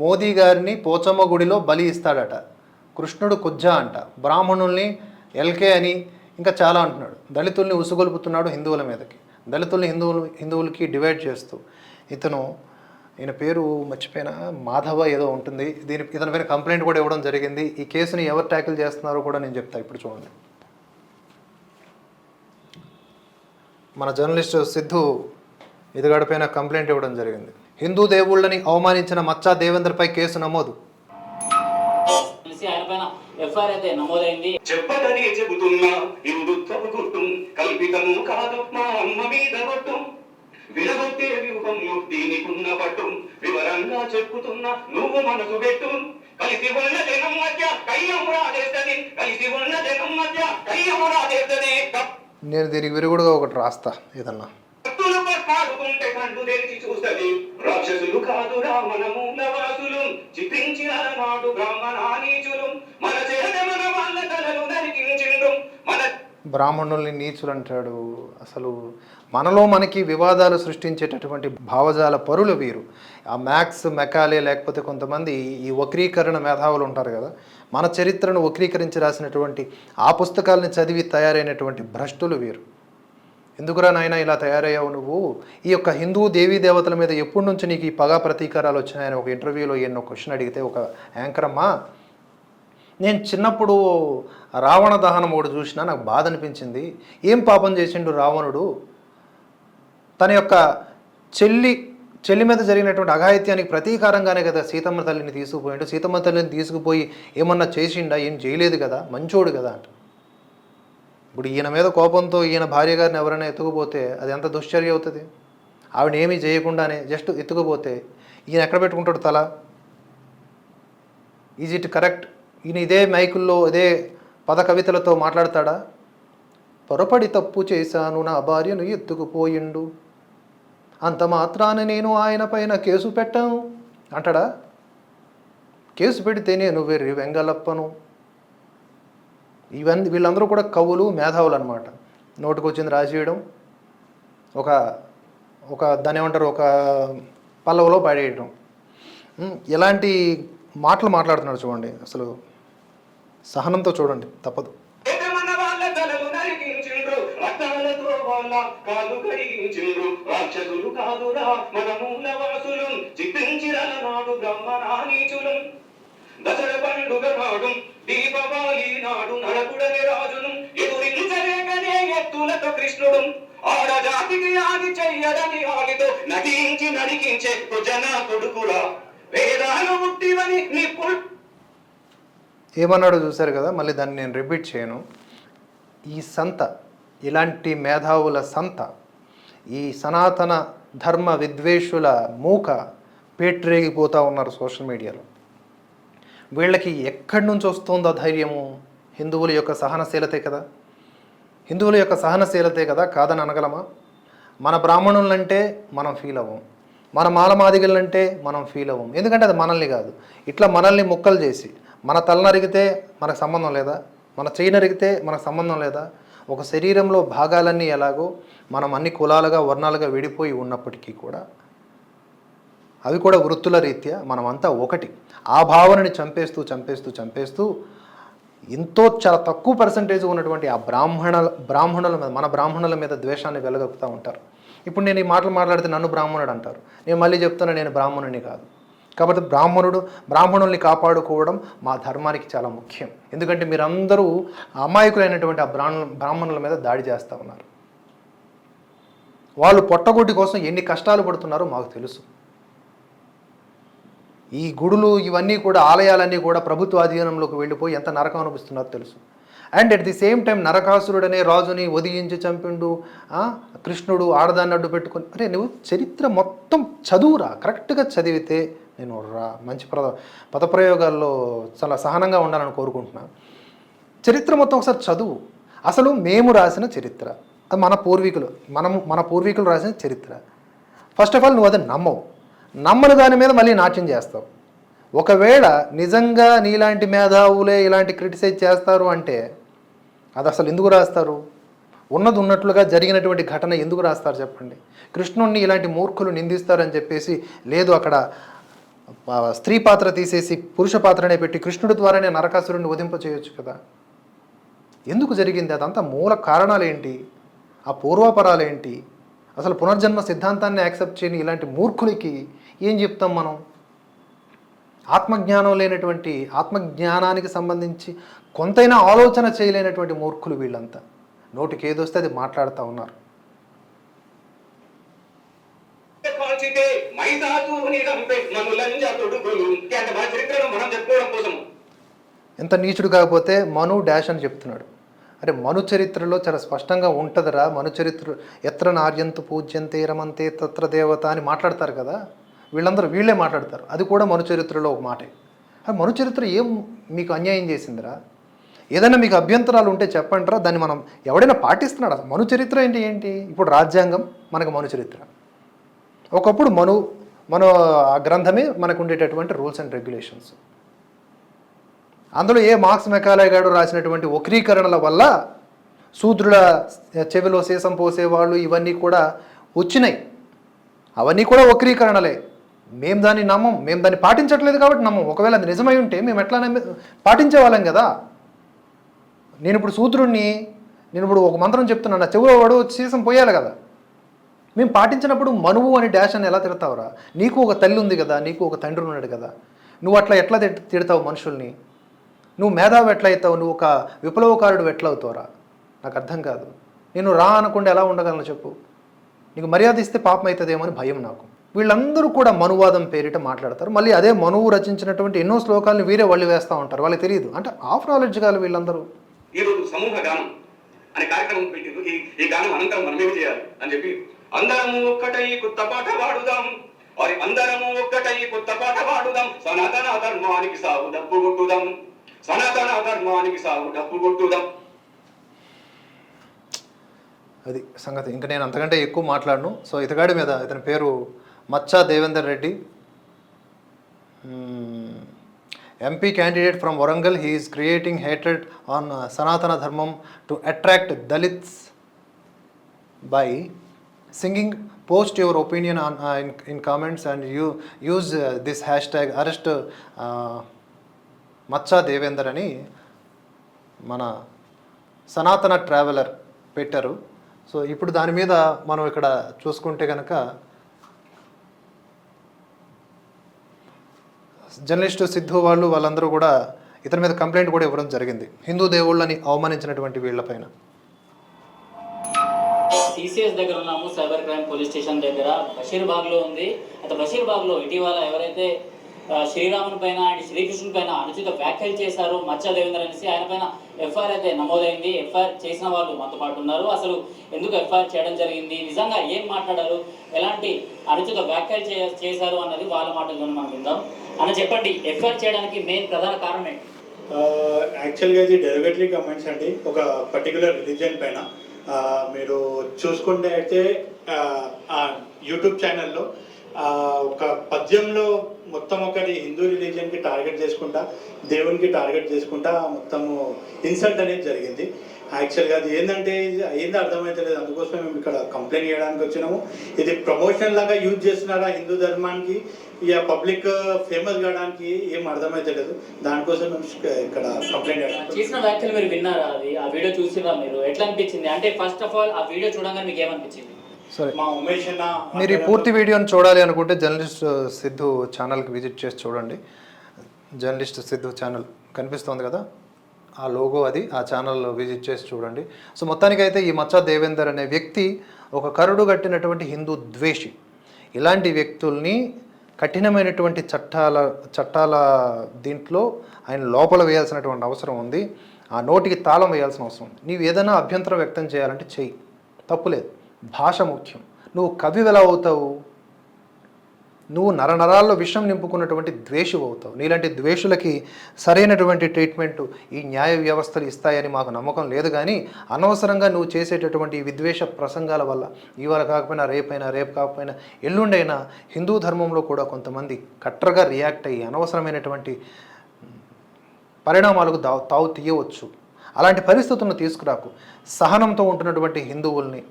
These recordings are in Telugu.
మోదీ గారిని పోచమ్మ గుడిలో బలి ఇస్తాడట. కృష్ణుడు కుజ్జ అంట. బ్రాహ్మణుల్ని ఎల్కే అని ఇంకా చాలా అంటున్నాడు. దళితుల్ని ఉసుగొలుపుతున్నాడు హిందువుల మీదకి. దళితుల్ని హిందువులు హిందువులకి డివైడ్ చేస్తూ ఇతను ఈయన పేరు మర్చిపోయిన మాధవ ఏదో ఉంటుంది. దీని ఇతని పైన కంప్లైంట్ కూడా ఇవ్వడం జరిగింది. ఈ కేసుని ఎవరు ట్యాకిల్ చేస్తున్నారో కూడా నేను చెప్తా ఇప్పుడు చూడండి. మన జర్నలిస్ట్ సిద్ధు ఇదిగడిపైన కంప్లైంట్ ఇవ్వడం జరిగింది. హిందూ దేవుళ్ళని అవమానించిన మచ్చా దేవేంద్రపై కేసు నమోదు. ఎఫ్ఐఆర్ అయితే నమోదైంది. చెప్పదని చెబుతున్నా హిందుత్వపు గుర్తం కల్పితము కాదు మా అమ్మ మీద పట్టం. విడగొట్టే వ్యూహంలో దీనికున్న పట్టం. వివరంగా చెప్పుతున్నా నువ్వు మనసు పెట్టు. కలిసి ఉన్న జనం మధ్య కయ్యము రాజేస్తది కలిసి ఉన్న జనం మధ్య కయ్యము రాజేస్తది నేను దీనికి విరుగుడుగా ఒకటి రాస్తా ఏదన్నా. భక్తులు కండు తెరిచి చూస్తది. రాక్షసులు కాదురా మన మూలవాసులు చిత్రించిన నాడు బ్రాహ్మణానీచులు. మన చేత మన వాళ్ళ తలలు నరికించిండ్రు. మన బ్రాహ్మణుల్ని నీచులు అంటాడు అసలు మనలో మనకి వివాదాలు సృష్టించేటటువంటి భావజాల పరులు వీరు. ఆ మ్యాథ్స్ మెకాలే లేకపోతే కొంతమంది ఈ వక్రీకరణ మేధావులు ఉంటారు కదా. మన చరిత్రను వక్రీకరించి రాసినటువంటి ఆ పుస్తకాలను చదివి తయారైనటువంటి భ్రష్టులు వీరు. ఎందుకురా నాయన ఇలా తయారయ్యావు నువ్వు? ఈ యొక్క హిందూ దేవీ దేవతల మీద ఎప్పటి నుంచి నీకు ఈ పగా ప్రతీకారాలు వచ్చినాయని ఒక ఇంటర్వ్యూలో ఎన్నో క్వశ్చన్ అడిగితే ఒక యాంకర్ అమ్మా నేను చిన్నప్పుడు రావణ దహనం ఒకటి చూసినా నాకు బాధ అనిపించింది. ఏం పాపం చేసిండు రావణుడు? తన యొక్క చెల్లి చెల్లి మీద జరిగినటువంటి అఘాయిత్యానికి ప్రతీకారంగానే కదా సీతమ్మ తల్లిని తీసుకుపోయిండు. సీతమ్మ తల్లిని తీసుకుపోయి ఏమన్నా చేసిండా? ఏం చేయలేదు కదా? మంచోడు కదా అంట. ఇప్పుడు ఈయన మీద కోపంతో ఈయన భార్య గారిని ఎవరైనా ఎత్తుకుపోతే అది ఎంత దుశ్చర్య అవుతుంది? ఆవిడ ఏమీ చేయకుండానే జస్ట్ ఎత్తుకుపోతే ఈయన ఎక్కడ పెట్టుకుంటాడు తల? ఈజ్ ఇట్ కరెక్ట్ ఈయన ఇదే మైకుల్లో ఇదే పద కవితలతో మాట్లాడతాడా? పొరపడి తప్పు చేశాను నా భార్యను ఎత్తుకుపోయిండు. అంత మాత్రాన నేను ఆయన పైన కేసు పెట్టాను. అంటాడా? కేసు పెడితే నేను వెర్రి వెంగలప్పను. ఇవన్నీ వీళ్ళందరూ కూడా కవులు మేధావులు అనమాట నోటుకొచ్చింది రాసేయడం. ఒక ఒక దాని ఏమంటారు ఒక పల్లవలో పాడేయడం ఉమ్, ఎలాంటి మాటలు మాట్లాడుతున్నారు చూడండి. అసలు సహనంతో చూడండి తప్పదు. చేత మన రాక్షసులు కాదురా మన మూలవాసులు చిత్తించిరల నాడు బ్రహ్మ నీచులు దసర పండుగ నాడు దీపావళి నాడు నడకుడనే రాజును ఎదురించలేకనే ఎత్తులతో కృష్ణుడు. ఆడజాతికి ఆది చెయ్యదని ఆగితో నటించి నడికించే కుజన కొడుకురా. వేదాలు ఉట్టివని నీ పుల్ ఏమన్నాడో చూశారు కదా మళ్ళీ దాన్ని నేను రిపీట్ చేయను. ఈ సంత ఇలాంటి మేధావుల సంత ఈ సనాతన ధర్మ విద్వేషుల మూక పేట్రేగిపోతూ ఉన్నారు సోషల్ మీడియాలో. వీళ్ళకి ఎక్కడి నుంచి వస్తుందో ధైర్యము? హిందువుల యొక్క సహనశీలతే కదా? హిందువుల యొక్క సహనశీలతే కదా? కాదని అనగలమా? మన బ్రాహ్మణులంటే మనం ఫీల్ అవ్వం. మన మాలమాదిగలంటే మనం ఫీల్ అవ్వం. ఎందుకంటే అది మనల్ని కాదు. ఇట్లా మనల్ని ముక్కలు చేసి మన తలనరిగితే మనకు సంబంధం లేదా? మన చెయ్యి నరిగితే మనకు సంబంధం లేదా? ఒక శరీరంలో భాగాలన్నీ ఎలాగో మనం అన్ని కులాలుగా వర్ణాలుగా విడిపోయి ఉన్నప్పటికీ కూడా అవి కూడా వృత్తుల రీత్యా మనమంతా ఒకటి. ఆ భావనని చంపేస్తూ చంపేస్తూ చంపేస్తూ ఎంతో చాలా తక్కువ పర్సంటేజ్ ఉన్నటువంటి ఆ బ్రాహ్మణుల బ్రాహ్మణుల మీద మన బ్రాహ్మణుల మీద ద్వేషాన్ని వెలగొక్కుతూ ఉంటారు. ఇప్పుడు నేను ఈ మాటలు మాట్లాడితే నన్ను బ్రాహ్మణుడు అంటారు. నేను మళ్ళీ చెప్తున్నా నేను బ్రాహ్మణుని కాదు. కాబట్టి బ్రాహ్మణుడు బ్రాహ్మణుల్ని కాపాడుకోవడం మా ధర్మానికి చాలా ముఖ్యం. ఎందుకంటే మీరందరూ అమాయకులైనటువంటి ఆ బ్రాహ్మణు బ్రాహ్మణుల మీద దాడి చేస్తూ ఉన్నారు. వాళ్ళు పొట్టగొడ్డి కోసం ఎన్ని కష్టాలు పడుతున్నారో మాకు తెలుసు. ఈ గుడులు ఇవన్నీ కూడా ఆలయాలన్నీ కూడా ప్రభుత్వ అధీనంలోకి వెళ్ళిపోయి ఎంత నరకం అనిపిస్తున్నారో తెలుసు. And at the same time నరకాసురుడనే రాజుని ఒదిగించి చంపిండు కృష్ణుడు ఆడదాన్ని అడ్డు పెట్టుకుని అరే నువ్వు చరిత్ర మొత్తం చదువురా కరెక్ట్గా చదివితే నేను రా మంచి పద పదప్రయోగాల్లో చాలా సహనంగా ఉండాలని కోరుకుంటున్నాను చరిత్ర మొత్తం ఒకసారి చదువు. అసలు మేము రాసిన చరిత్ర అది మన పూర్వీకులు మనము మన పూర్వీకులు రాసిన చరిత్ర. ఫస్ట్ ఆఫ్ ఆల్ నువ్వు అది నమ్మవు. నమ్మని దాని మీద మళ్ళీ నాట్యం చేస్తావు. ఒకవేళ నిజంగా నీలాంటి మేధావులే ఇలాంటి క్రిటిసైజ్ చేస్తారు అంటే అది అసలు ఎందుకు రాస్తారు? ఉన్నది ఉన్నట్లుగా జరిగినటువంటి ఘటన ఎందుకు రాస్తారు చెప్పండి? కృష్ణుణ్ణి ఇలాంటి మూర్ఖులు నిందిస్తారని చెప్పేసి లేదు అక్కడ స్త్రీ పాత్ర తీసేసి పురుష పాత్రనే పెట్టి కృష్ణుడి ద్వారానే నరకాసురుడిని వధింప చేయొచ్చు కదా? ఎందుకు జరిగింది? అదంతా మూల కారణాలు ఏంటి ఆ పూర్వాపరాలేంటి? అసలు పునర్జన్మ సిద్ధాంతాన్ని యాక్సెప్ట్ చేయని ఇలాంటి మూర్ఖులకి ఏం చెప్తాం మనం? ఆత్మజ్ఞానం లేనటువంటి ఆత్మజ్ఞానానికి సంబంధించి కొంతైనా ఆలోచన చేయలేనటువంటి మూర్ఖులు వీళ్ళంతా. నోటికి ఏదొస్తే అది మాట్లాడుతూ ఉన్నారు. కాల్చితే మైదాతూని మనం చెప్పుకోవడం కోసం ఎంత నీచుడు కాకపోతే మను డాష్ అని చెప్తున్నాడు. అరే మను చరిత్రలో చాలా స్పష్టంగా ఉంటుందిరా. మను చరిత్ర ఎత్ర నార్యంతు పూజ్యంతే రమంతే తత్ర దేవత అని మాట్లాడతారు కదా. వీళ్ళందరూ వీళ్ళే మాట్లాడతారు. అది కూడా మను చరిత్రలో ఒక మాటే. అరే మను చరిత్ర ఏం మీకు అన్యాయం చేసిందిరా? ఏదైనా మీకు అభ్యంతరాలు ఉంటే చెప్పండిరా. దాన్ని మనం ఎవడైనా పాటిస్తున్నాడు? అసలు మను చరిత్ర ఏంటి ఏంటి? ఇప్పుడు రాజ్యాంగం మనకు మను చరిత్ర. ఒకప్పుడు మను మన ఆ గ్రంథమే మనకు ఉండేటటువంటి రూల్స్ అండ్ రెగ్యులేషన్స్. అందులో ఏ మార్క్స్ మెకాలే గారు రాసినటువంటి వక్రీకరణల వల్ల శూద్రుల చెవిలో సీసం పోసేవాళ్ళు ఇవన్నీ కూడా వచ్చినాయి. అవన్నీ కూడా వక్రీకరణలే. మేము దాన్ని నమ్మం. మేము దాన్ని పాటించట్లేదు కాబట్టి నమ్మం. ఒకవేళ అది నిజమై ఉంటే మేము ఎట్లా నమ్మి పాటించే వాళ్ళం కదా. నేను ఇప్పుడు శూద్రుణ్ణి నేను ఇప్పుడు ఒక మంత్రం చెప్తున్నాను నా చెవిలో వాడు సీసం పోయాలి కదా. మేము పాటించినప్పుడు మనువు అని డాష్ అని ఎలా తిడతావురా? నీకు ఒక తల్లి ఉంది కదా నీకు ఒక తండ్రి ఉన్నాడు కదా. నువ్వు అట్లా ఎట్లా తిడతావు మనుషుల్ని? నువ్వు మేధావి ఎట్లయితావు? నువ్వు ఒక విప్లవకారుడు ఎట్లవుతావురా? నాకు అర్థం కాదు. నేను రా అనకుండా ఎలా ఉండగలను చెప్పు? నీకు మర్యాద ఇస్తే పాపం అవుతుందేమో అని భయం నాకు. వీళ్ళందరూ కూడా మనువాదం పేరిట మాట్లాడతారు. మళ్ళీ అదే మనువు రచించినటువంటి ఎన్నో శ్లోకాలను వీరే వాళ్ళు వేస్తూ ఉంటారు. వాళ్ళకి తెలియదు అంటే ఆఫ్ నాలెడ్జ్ కాదు వీళ్ళందరూ. ఈరోజు సమూహ గానం అనే కార్యక్రమం పెట్టిండు ఈ ఈ గానం అనంతరం మనమేమి చేయాలి అని చెప్పి అందరము ఒక్కటై కొత్త పాట పాడుదాం. వారి అందరము ఒక్కటై కొత్త పాట పాడుదాం. సనాతన ధర్మానికి సాగు డబ్బు కొట్టుదాం. సనాతన ధర్మానికి సాగు డబ్బు కొట్టుదాం. అది సంగతి. ఇంకా నేను అంతకంటే ఎక్కువ మాట్లాడను. సో ఇతగాడి మీద ఇతని పేరు Maccha Devender Reddy. MP candidate from Warangal he's creating hatred on Sanatana Dharmam to attract Dalits by singing post your opinion on in comments and you use this hashtag arrest Maccha Devender అని మన సనాతన ట్రావెలర్ పెట్టారు. సో ఇప్పుడు దాని మీద మనం ఇక్కడ చూసుకుంటే కనుక జర్నలిస్టు సిద్ధు వాళ్ళు వాళ్ళందరూ కూడా ఇతని మీద కంప్లైంట్ కూడా ఇవ్వడం జరిగింది. హిందూ దేవుళ్ళని అవమానించినటువంటి వీళ్ళపైన. సిసిఎస్ దగ్గర ఉన్నాము సైబర్ క్రైమ్ పోలీస్ స్టేషన్ దగ్గర. బషీర్బాగ్లో ఉంది. అయితే బషీర్బాగ్లో ఇటీవల ఎవరైతే శ్రీరాముని పైన అండ్ శ్రీకృష్ణుని పైన అనుచిత వ్యాఖ్యలు చేశారు మచ్చా దేవేంద్ర అనేసి. ఆయన పైన ఎఫ్ఐఆర్ అయితే నమోదైంది. ఎఫ్ఐఆర్ చేసిన వాళ్ళు మనతో పాటు ఉన్నారు. అసలు ఎందుకు ఎఫ్ఐఆర్ చేయడం జరిగింది? నిజంగా ఏం మాట్లాడారు? ఎలాంటి అనుచిత వ్యాఖ్యలు చే- చేశారు అన్నది వాళ్ళ మాటల్లో మనం విందాం. అని చెప్పండి ఎఫ్ఐఆర్ చేయడానికి మెయిన్ ప్రధాన కారణం ఏంటి? యాక్చువల్గా ఇది డెరివేటరీ కమెంట్స్ అండి. ఒక పర్టికులర్ రిలీజియన్ పైన మీరు చూసుకుంటే అయితే యూట్యూబ్ ఛానల్లో ఒక పద్యంలో మొత్తం ఒకటి హిందూ రిలీజియన్కి టార్గెట్ చేసుకుంటా దేవునికి టార్గెట్ చేసుకుంటా మొత్తము ఇన్సల్ట్ అనేది జరిగింది. యాక్చువల్గా అది ఏంటంటే ఇది ఏందో అర్థమైతలేదు. అందుకోసం మేము ఇక్కడ కంప్లైంట్ చేయడానికి వచ్చినాము. ఇది ప్రమోషన్ లాగా యూజ్ చేస్తున్నారా హిందూ ధర్మానికి? ఇక పబ్లిక్ ఫేమస్ కావడానికి ఏం అర్థమైతలేదు. దానికోసం మేము ఇక్కడ కంప్లైంట్ చేయడానికి చేసిన వ్యాఖ్యలు మీరు విన్నారా అది? ఆ వీడియో చూసిరా మీరు? ఎట్లా అనిపించింది? అంటే ఫస్ట్ ఆఫ్ ఆల్ ఆ వీడియో చూడగానే మీకు ఏమనిపించింది? సరే. మా ఉమేష్ అన్న మీరు ఈ పూర్తి వీడియోని చూడాలి అనుకుంటే జర్నలిస్ట్ సిద్ధు ఛానల్కి విజిట్ చేసి చూడండి. జర్నలిస్ట్ సిద్ధు ఛానల్ కనిపిస్తోంది కదా? ఆ లోగో అది ఆ ఛానల్ విజిట్ చేసి చూడండి. సో మొత్తానికైతే ఈ మచ్చా దేవేందర్ అనే వ్యక్తి ఒక కరుడు కట్టినటువంటి హిందూ ద్వేషి. ఇలాంటి వ్యక్తుల్ని కఠినమైనటువంటి చట్టాల చట్టాల దీంట్లో ఆయన లోపల వేయాల్సినటువంటి అవసరం ఉంది. ఆ నోటికి తాళం వేయాల్సిన అవసరం ఉంది. నీవు ఏదైనా అభ్యంతరం వ్యక్తం చేయాలంటే చెయ్యి. తప్పులేదు భాష ముఖ్యం. నువ్వు కవి ఎలా అవుతావు. నువ్వు నరనరాల్లో విషం నింపుకున్నటువంటి ద్వేషువు అవుతావు. నీలాంటి ద్వేషులకి సరైనటువంటి ట్రీట్మెంట్ ఈ న్యాయ వ్యవస్థలు ఇస్తాయని మాకు నమ్మకం లేదు కానీ అనవసరంగా నువ్వు చేసేటటువంటి విద్వేష ప్రసంగాల వల్ల ఇవాళ కాకపోయినా రేపైనా రేపు కాకపోయినా ఎల్లుండైనా హిందూ ధర్మంలో కూడా కొంతమంది కట్టరగా రియాక్ట్ అయ్యి అనవసరమైనటువంటి పరిణామాలకు దా తావు తీయవచ్చు. అలాంటి పరిస్థితులను తీసుకురాకు. సహనంతో ఉంటున్నటువంటి హిందువుల్ని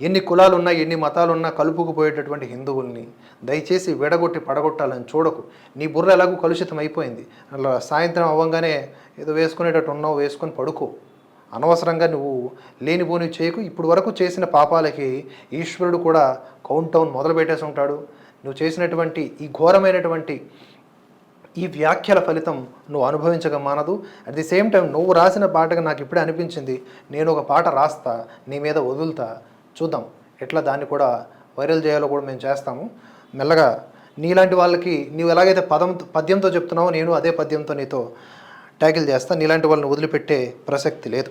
ఎన్ని కులాలు ఉన్నా ఎన్ని మతాలు ఉన్నా కలుపుకుపోయేటటువంటి హిందువుల్ని దయచేసి విడగొట్టి పడగొట్టాలని చూడకు. నీ బుర్ర ఎలాగో కలుషితం అయిపోయింది. అలా సాయంత్రం అవ్వగానే ఏదో వేసుకునేటట్టు ఉన్నావు వేసుకొని పడుకో. అనవసరంగా నువ్వు లేనిపోని చేయకు. ఇప్పుడు వరకు చేసిన పాపాలకి ఈశ్వరుడు కూడా కౌంట్ డౌన్ మొదలు పెట్టేసి ఉంటాడు. నువ్వు చేసినటువంటి ఈ ఘోరమైనటువంటి ఈ వ్యాఖ్యల ఫలితం నువ్వు అనుభవించక మానదు. అట్ ది సేమ్ టైం నువ్వు రాసిన పాటగా నాకు ఇప్పుడే అనిపించింది. నేను ఒక పాట రాస్తా నీ మీద వదులుతా చూద్దాం ఎట్లా దాన్ని కూడా వైరల్ చేయాలో కూడా మేము చేస్తాము. మెల్లగా నీలాంటి వాళ్ళకి నీవు ఎలాగైతే పదం పద్యంతో చెప్తున్నావో నేను అదే పద్యంతో నీతో ట్యాకిల్ చేస్తా. నీలాంటి వాళ్ళని వదిలిపెట్టే ప్రసక్తి లేదు.